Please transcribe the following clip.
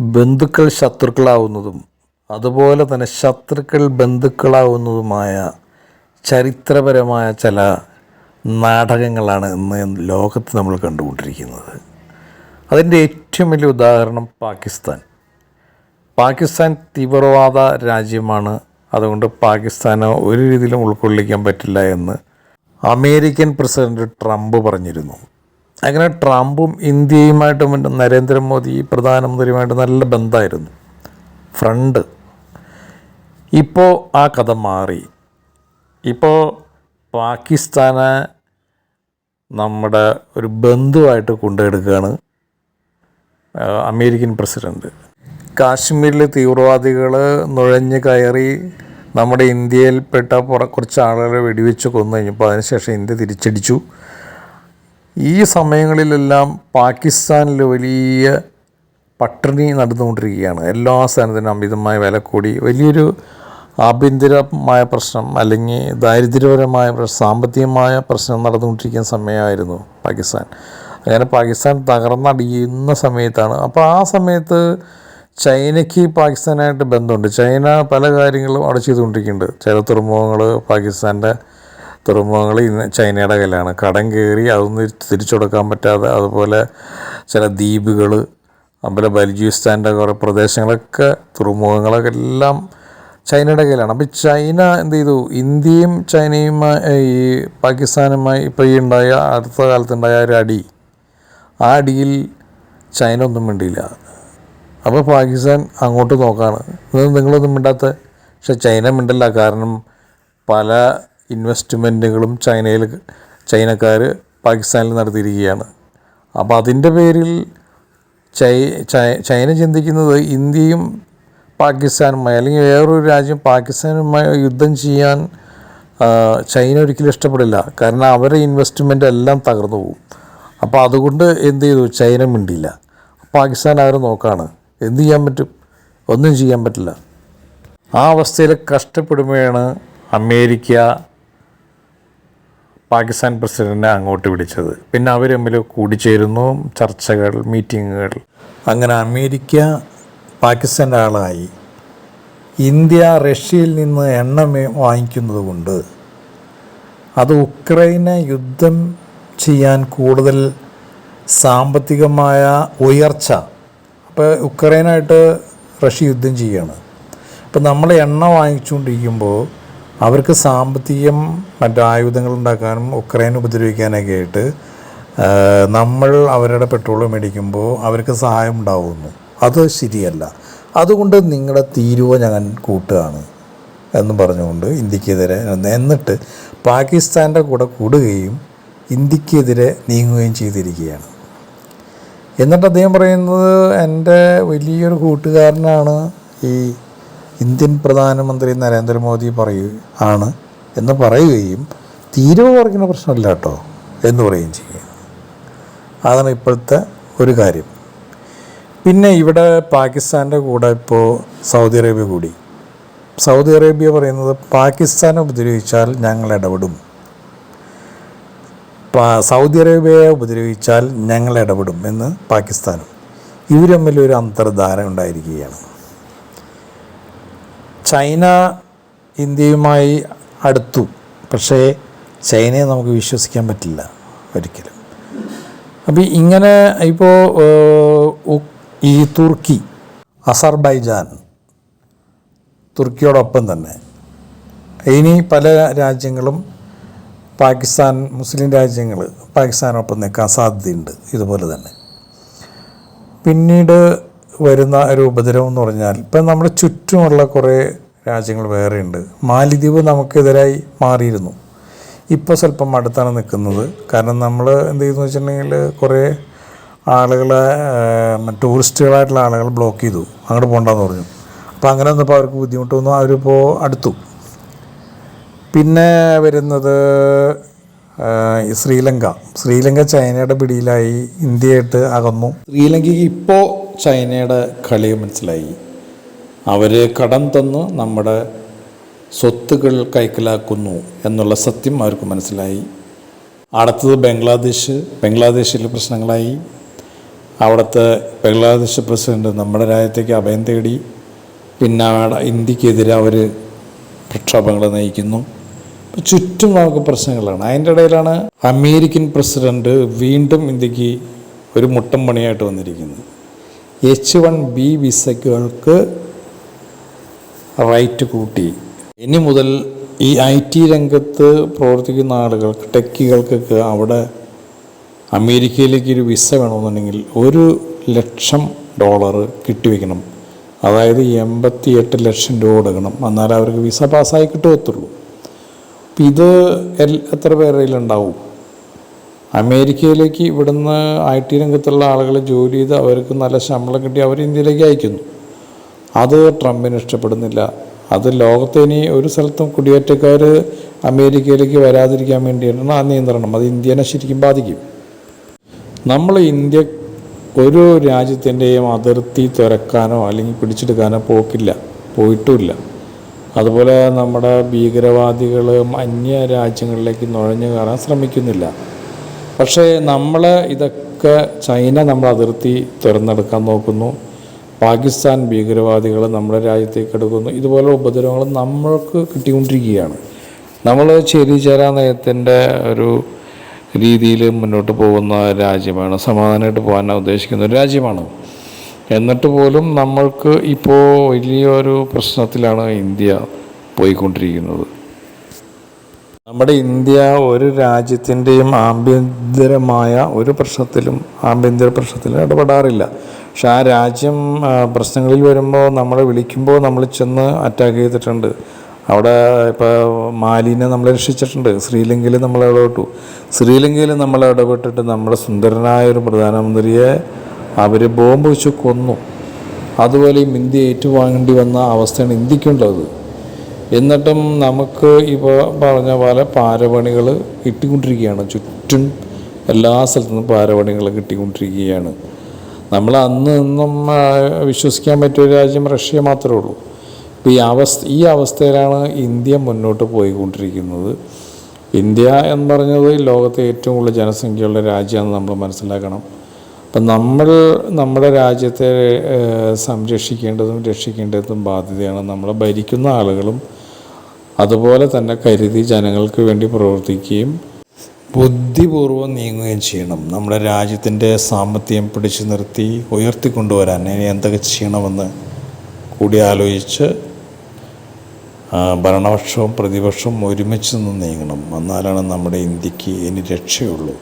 ബന്ധുക്കൾ ശത്രുക്കളാവുന്നതും അതുപോലെ തന്നെ ശത്രുക്കൾ ബന്ധുക്കളാവുന്നതുമായ ചരിത്രപരമായ ചില നാടകങ്ങളാണ് ഇന്ന് ലോകത്ത് നമ്മൾ കണ്ടുകൊണ്ടിരിക്കുന്നത്. അതിന്റെ ഏറ്റവും വലിയ ഉദാഹരണം പാകിസ്ഥാൻ. പാകിസ്ഥാൻ തീവ്രവാദ രാജ്യമാണ്. അതുകൊണ്ട് പാകിസ്ഥാന് ഒരു രീതിയിലും ഉൾക്കൊള്ളിക്കാൻ പറ്റില്ല എന്ന് അമേരിക്കൻ പ്രസിഡന്റ് ട്രംപ് പറഞ്ഞിരുന്നു. അങ്ങനെ ട്രംപും ഇന്ത്യയുമായിട്ടും നരേന്ദ്രമോദി പ്രധാനമന്ത്രിയുമായിട്ട് നല്ല ബന്ധമായിരുന്നു. ഫ്രണ്ട്. ഇപ്പോൾ ആ കഥ മാറി. ഇപ്പോൾ പാകിസ്ഥാനെ നമ്മുടെ ഒരു ബന്ധുവായിട്ട് കൊണ്ടെടുക്കുകയാണ് അമേരിക്കൻ പ്രസിഡന്റ്. കാശ്മീരിലെ തീവ്രവാദികൾ നുഴഞ്ഞ് കയറി നമ്മുടെ ഇന്ത്യയിൽപ്പെട്ട കുറച്ച് ആളുകളെ വെടിവെച്ച് കൊന്നു കഴിഞ്ഞപ്പോൾ അതിനുശേഷം ഇന്ത്യ തിരിച്ചടിച്ചു. ഈ സമയങ്ങളിലെല്ലാം പാകിസ്ഥാനിൽ വലിയ പട്ടിണി നടന്നുകൊണ്ടിരിക്കുകയാണ്. എല്ലാ സ്ഥാനത്തിനും അമിതമായ വില കൂടി വലിയൊരു ആഭ്യന്തരമായ പ്രശ്നം അല്ലെങ്കിൽ ദാരിദ്ര്യപരമായ പ്രശ്നം സാമ്പത്തികമായ പ്രശ്നം നടന്നുകൊണ്ടിരിക്കുന്ന സമയമായിരുന്നു പാകിസ്ഥാൻ. അങ്ങനെ പാകിസ്ഥാൻ തകർന്നടിയുന്ന സമയത്താണ്. അപ്പോൾ ആ സമയത്ത് ചൈനയ്ക്ക് പാകിസ്ഥാനായിട്ട് ബന്ധമുണ്ട്. ചൈന പല കാര്യങ്ങളും അവിടെ ചെയ്തുകൊണ്ടിരിക്കുന്നുണ്ട്. ചില തുറമുഖങ്ങൾ പാകിസ്ഥാന്റെ തുറമുഖങ്ങൾ ഇന്ന് ചൈനയുടെ കയ്യിലാണ്. കടം കയറി അതൊന്നും തിരിച്ചു കൊടുക്കാൻ പറ്റാതെ അതുപോലെ ചില ദ്വീപുകൾ അതുപോലെ ബൽജിസ്ഥാന്റെ കുറേ പ്രദേശങ്ങളൊക്കെ തുറമുഖങ്ങളൊക്കെ എല്ലാം ചൈനയുടെ കയ്യിലാണ്. അപ്പോൾ ചൈന എന്ത് ചെയ്തു? ഇന്ത്യയും ചൈനയും ഈ പാകിസ്ഥാനുമായി ഇപ്പോൾ ഈ ഉണ്ടായ അടുത്ത കാലത്തുണ്ടായ ഒരു അടി. ആ അടിയിൽ ചൈന ഒന്നും മിണ്ടിയില്ല. അപ്പോൾ പാകിസ്ഥാൻ അങ്ങോട്ട് നോക്കാണ്. നിങ്ങളൊന്നും മിണ്ടാത്ത പക്ഷെ ചൈന മിണ്ടല്ല. കാരണം പല ഇൻവെസ്റ്റ്മെന്റുകളും ചൈനയിൽ ചൈനക്കാർ പാകിസ്ഥാനിൽ നടത്തിയിരിക്കുകയാണ്. അപ്പോൾ അതിന്റെ പേരിൽ ചൈ ചൈന ചിന്തിക്കുന്നത് ഇന്ത്യയും പാകിസ്ഥാനുമായി അല്ലെങ്കിൽ വേറൊരു രാജ്യം പാകിസ്ഥാനുമായി യുദ്ധം ചെയ്യാൻ ചൈന ഒരിക്കലും ഇഷ്ടപ്പെടില്ല. കാരണം അവരുടെ ഇൻവെസ്റ്റ്മെന്റ് എല്ലാം തകർന്നു പോകും. അപ്പോൾ അതുകൊണ്ട് എന്ത് ചെയ്തു? ചൈന മിണ്ടിയില്ല. പാകിസ്ഥാൻ അവർ നോക്കാണ്. എന്ത് ചെയ്യാൻ പറ്റും? ഒന്നും ചെയ്യാൻ പറ്റില്ല. ആ അവസ്ഥയിൽ കഷ്ടപ്പെടുമ്പോഴാണ് അമേരിക്ക പാകിസ്ഥാൻ പ്രസിഡന്റിനെ അങ്ങോട്ട് വിളിച്ചത്. പിന്നെ അവർ തമ്മിൽ കൂടിച്ചേരുന്നു ചർച്ചകൾ മീറ്റിങ്ങുകൾ. അങ്ങനെ അമേരിക്ക പാകിസ്ഥാന്റെ ആളായി. ഇന്ത്യ റഷ്യയിൽ നിന്ന് എണ്ണ വാങ്ങിക്കുന്നത് കൊണ്ട് അത് ഉക്രൈനെ യുദ്ധം ചെയ്യാൻ കൂടുതൽ സാമ്പത്തികമായ ഉയർച്ച. അപ്പോൾ ഉക്രൈനായിട്ട് റഷ്യ യുദ്ധം ചെയ്യുകയാണ് അപ്പോൾ നമ്മൾ എണ്ണ വാങ്ങിച്ചുകൊണ്ടിരിക്കുമ്പോൾ അവർക്ക് സാമ്പത്തികം മറ്റു ആയുധങ്ങൾ ഉണ്ടാക്കാനും ഉക്രൈൻ ഉപദ്രവിക്കാനൊക്കെ ആയിട്ട് നമ്മൾ അവരുടെ പെട്രോൾ മേടിക്കുമ്പോൾ അവർക്ക് സഹായം ഉണ്ടാവുന്നു. അത് ശരിയല്ല. അതുകൊണ്ട് നിങ്ങളുടെ തീരുവ ഞാൻ കൂട്ടുകയാണ് എന്ന് പറഞ്ഞുകൊണ്ട് ഇന്ത്യക്കെതിരെ എന്നിട്ട് പാകിസ്ഥാന്റെ കൂടെ കൂടുകയും ഇന്ത്യക്കെതിരെ നീങ്ങുകയും ചെയ്തിരിക്കുകയാണ്. എന്നിട്ട് അദ്ദേഹം പറയുന്നത് എന്റെ വലിയൊരു കൂട്ടുകാരനാണ് ഈ ഇന്ത്യൻ പ്രധാനമന്ത്രി നരേന്ദ്രമോദി പറയൂ ആണ് എന്ന് പറയുകയും തീരുവ കുറയ്ക്കുന്ന പ്രശ്നമില്ല കേട്ടോ എന്ന് പറയുകയും ചെയ്യുക അതാണ് ഇപ്പോഴത്തെ ഒരു കാര്യം. പിന്നെ ഇവിടെ പാകിസ്ഥാന്റെ കൂടെ ഇപ്പോൾ സൗദി അറേബ്യ കൂടി. സൗദി അറേബ്യ പറയുന്നത് പാകിസ്ഥാനെ ഉപദ്രവിച്ചാൽ ഞങ്ങൾ ഇടപെടും. സൗദി അറേബ്യയെ ഉപദ്രവിച്ചാൽ ഞങ്ങൾ ഇടപെടും എന്ന് പാകിസ്ഥാനും. ഒരു അന്തർധാര ഉണ്ടായിരിക്കുകയാണ്. ചൈന ഇന്ത്യയുമായി അടുത്തു. പക്ഷേ ചൈനയെ നമുക്ക് വിശ്വസിക്കാൻ പറ്റില്ല ഒരിക്കലും. അപ്പോൾ ഇങ്ങനെ ഇപ്പോൾ ഈ തുർക്കി അസർബൈജാൻ തുർക്കിയോടൊപ്പം തന്നെ. ഇനി പല രാജ്യങ്ങളും പാകിസ്ഥാൻ മുസ്ലിം രാജ്യങ്ങൾ പാകിസ്ഥാനൊപ്പം നിൽക്കാൻ സാധ്യതയുണ്ട് ഇതുപോലെ തന്നെ. പിന്നീട് വരുന്ന ഒരു ഉപദ്രവം എന്ന് പറഞ്ഞാൽ ഇപ്പം നമ്മുടെ ചുറ്റുമുള്ള കുറേ രാജ്യങ്ങൾ വേറെയുണ്ട്. മാലിദ്വീപ് നമുക്കെതിരായി മാറിയിരുന്നു. ഇപ്പോൾ സ്വല്പം അടുത്താണ് നിൽക്കുന്നത്. കാരണം നമ്മൾ എന്ത് ചെയ്യുന്നു വെച്ചിട്ടുണ്ടെങ്കിൽ കുറേ ആളുകളെ ടൂറിസ്റ്റുകളായിട്ടുള്ള ആളുകൾ ബ്ലോക്ക് ചെയ്തു. അങ്ങോട്ട് പോകണ്ടെന്ന് പറഞ്ഞു. അപ്പോൾ അങ്ങനെ വന്നപ്പോൾ അവർക്ക് ബുദ്ധിമുട്ട് വന്നു അവരിപ്പോൾ അടുത്തു. പിന്നെ വരുന്നത് ശ്രീലങ്ക. ശ്രീലങ്ക ചൈനയുടെ പിടിയിലായി. ഇന്ത്യയായിട്ട് അകന്നു. ശ്രീലങ്കയ്ക്ക് ഇപ്പോൾ ചൈനയുടെ കളി മനസ്സിലായി. അവർ കടം തന്ന് നമ്മുടെ സ്വത്തുകൾ കൈക്കലാക്കുന്നു എന്നുള്ള സത്യം അവർക്ക് മനസ്സിലായി. അടുത്തത് ബംഗ്ലാദേശ്. ബംഗ്ലാദേശിലെ പ്രശ്നങ്ങളായി. അവിടുത്തെ ബംഗ്ലാദേശ് പ്രസിഡന്റ് നമ്മുടെ രാജ്യത്തേക്ക് അഭയം തേടി. പിന്നെ ഇന്ത്യക്കെതിരെ അവർ പ്രക്ഷോഭങ്ങൾ നയിക്കുന്നു. ചുറ്റും നമുക്ക് പ്രശ്നങ്ങളാണ്. അതിന്റെ ഇടയിലാണ് അമേരിക്കൻ പ്രസിഡന്റ് വീണ്ടും ഇന്ത്യയ്ക്ക് ഒരു മുട്ടം പണിയായിട്ട് വന്നിരിക്കുന്നത്. എച്ച് വൺ ബി വിസകൾക്ക് റൈറ്റ് കൂട്ടി. ഇനി മുതൽ ഈ ഐ ടി രംഗത്ത് പ്രവർത്തിക്കുന്ന ആളുകൾക്ക് ടെക്കികൾക്കൊക്കെ അവിടെ അമേരിക്കയിലേക്ക് ഒരു വിസ വേണമെന്നുണ്ടെങ്കിൽ ഒരു ലക്ഷം ഡോളർ കിട്ടിവെക്കണം. അതായത് എൺപത്തി എട്ട് ലക്ഷം രൂപ കൊടുക്കണം. എന്നാലേ അവർക്ക് വിസ പാസ്സായി കിട്ടുമത്തുള്ളൂ അപ്പം ഇത് എൽ- എത്ര പേരുണ്ടാവും അമേരിക്കയിലേക്ക് ഇവിടുന്ന് ഐ ടി രംഗത്തുള്ള ആളുകൾ ജോലി ചെയ്ത് അവർക്ക് നല്ല ശമ്പളം കിട്ടി അവർ ഇന്ത്യയിലേക്ക് അയക്കുന്നു. അത് ട്രംപിന് ഇഷ്ടപ്പെടുന്നില്ല. അത് ലോകത്തെ ഇനി ഒരു സ്ഥലത്തും കുടിയേറ്റക്കാർ അമേരിക്കയിലേക്ക് വരാതിരിക്കാൻ വേണ്ടിയാണ് ആ നിയന്ത്രണം. അത് ഇന്ത്യനെ ശരിക്കും ബാധിക്കും. നമ്മൾ ഇന്ത്യ ഒരു രാജ്യത്തിന്റെയും അതിർത്തി തുരക്കാനോ അല്ലെങ്കിൽ പിടിച്ചെടുക്കാനോ പോക്കില്ല. പോയിട്ടുമില്ല. അതുപോലെ നമ്മുടെ ഭീകരവാദികൾ അന്യ രാജ്യങ്ങളിലേക്ക് നുഴഞ്ഞു കയറാൻ ശ്രമിക്കുന്നില്ല. പക്ഷേ നമ്മൾ ഇതൊക്കെ ചൈന നമ്മുടെ അതിർത്തി തുറന്നെടുക്കാൻ നോക്കുന്നു. പാകിസ്ഥാൻ ഭീകരവാദികൾ നമ്മുടെ രാജ്യത്തേക്ക് എടുക്കുന്നു. ഇതുപോലെ ഉപദ്രവങ്ങൾ നമ്മൾക്ക് കിട്ടിക്കൊണ്ടിരിക്കുകയാണ്. നമ്മൾ ചേരിചേരാ നയത്തിന്റെ ഒരു രീതിയിൽ മുന്നോട്ട് പോകുന്ന രാജ്യമാണ്. സമാധാനമായിട്ട് പോകാൻ ഉദ്ദേശിക്കുന്ന ഒരു രാജ്യമാണ്. എന്നിട്ട് പോലും നമ്മൾക്ക് ഇപ്പോൾ വലിയൊരു പ്രശ്നത്തിലാണ് ഇന്ത്യ പോയിക്കൊണ്ടിരിക്കുന്നത്. നമ്മുടെ ഇന്ത്യ ഒരു രാജ്യത്തിന്റെയും ആഭ്യന്തരമായ ഒരു പ്രശ്നത്തിലും ആഭ്യന്തര പ്രശ്നത്തിലും ഇടപെടാറില്ല. പക്ഷെ ആ രാജ്യം പ്രശ്നങ്ങളിൽ വരുമ്പോൾ നമ്മളെ വിളിക്കുമ്പോൾ നമ്മൾ ചെന്ന് അറ്റാക്ക് ചെയ്തിട്ടുണ്ട്. അവിടെ ഇപ്പോൾ മാലിനെ നമ്മൾ രക്ഷിച്ചിട്ടുണ്ട്. ശ്രീലങ്കയിൽ നമ്മൾ ഇടപെട്ടു. ശ്രീലങ്കയിൽ നമ്മൾ ഇടപെട്ടിട്ട് നമ്മുടെ സുന്ദരനായ ഒരു പ്രധാനമന്ത്രിയെ അവർ ബോംബ് വെച്ച് കൊന്നു. അതുപോലെ ഇന്ത്യ ഏറ്റുവാങ്ങേണ്ടി വന്ന അവസ്ഥയാണ് ഇന്ത്യക്കുള്ളത്. എന്നിട്ടും നമുക്ക് ഇപ്പോൾ പറഞ്ഞ പോലെ പാരപണികൾ കിട്ടിക്കൊണ്ടിരിക്കുകയാണ്. ചുറ്റും എല്ലാ സ്ഥലത്തു നിന്നും പാരപണികൾ കിട്ടിക്കൊണ്ടിരിക്കുകയാണ്. നമ്മൾ അന്ന് നിന്നും വിശ്വസിക്കാൻ പറ്റിയൊരു രാജ്യം റഷ്യ മാത്രമേ ഉള്ളൂ. ഇപ്പോൾ ഈ അവസ്ഥ ഈ അവസ്ഥയിലാണ് ഇന്ത്യ മുന്നോട്ട് പോയിക്കൊണ്ടിരിക്കുന്നത്. ഇന്ത്യ എന്ന് പറഞ്ഞത് ലോകത്തെ ഏറ്റവും കൂടുതൽ ജനസംഖ്യയുള്ള രാജ്യമാണെന്ന് നമ്മൾ മനസ്സിലാക്കണം. അപ്പം നമ്മൾ നമ്മുടെ രാജ്യത്തെ സംരക്ഷിക്കേണ്ടതും രക്ഷിക്കേണ്ടതും ബാധ്യതയാണ് നമ്മളെ ഭരിക്കുന്ന ആളുകളും അതുപോലെ തന്നെ കരുതി ജനങ്ങൾക്ക് വേണ്ടി പ്രവർത്തിക്കുകയും ബുദ്ധിപൂർവം നീങ്ങുകയും ചെയ്യണം. നമ്മുടെ രാജ്യത്തിന്റെ സാമ്പത്തികം പിടിച്ചു നിർത്തി ഉയർത്തിക്കൊണ്ടുവരാൻ ഇനി എന്തൊക്കെ ചെയ്യണമെന്ന് കൂടി ആലോചിച്ച് ഭരണപക്ഷവും പ്രതിപക്ഷവും ഒരുമിച്ച് നിന്ന് നീങ്ങണം. എന്നാലാണ് നമ്മുടെ ഇന്ത്യയ്ക്ക് ഇനി രക്ഷയുള്ളൂ.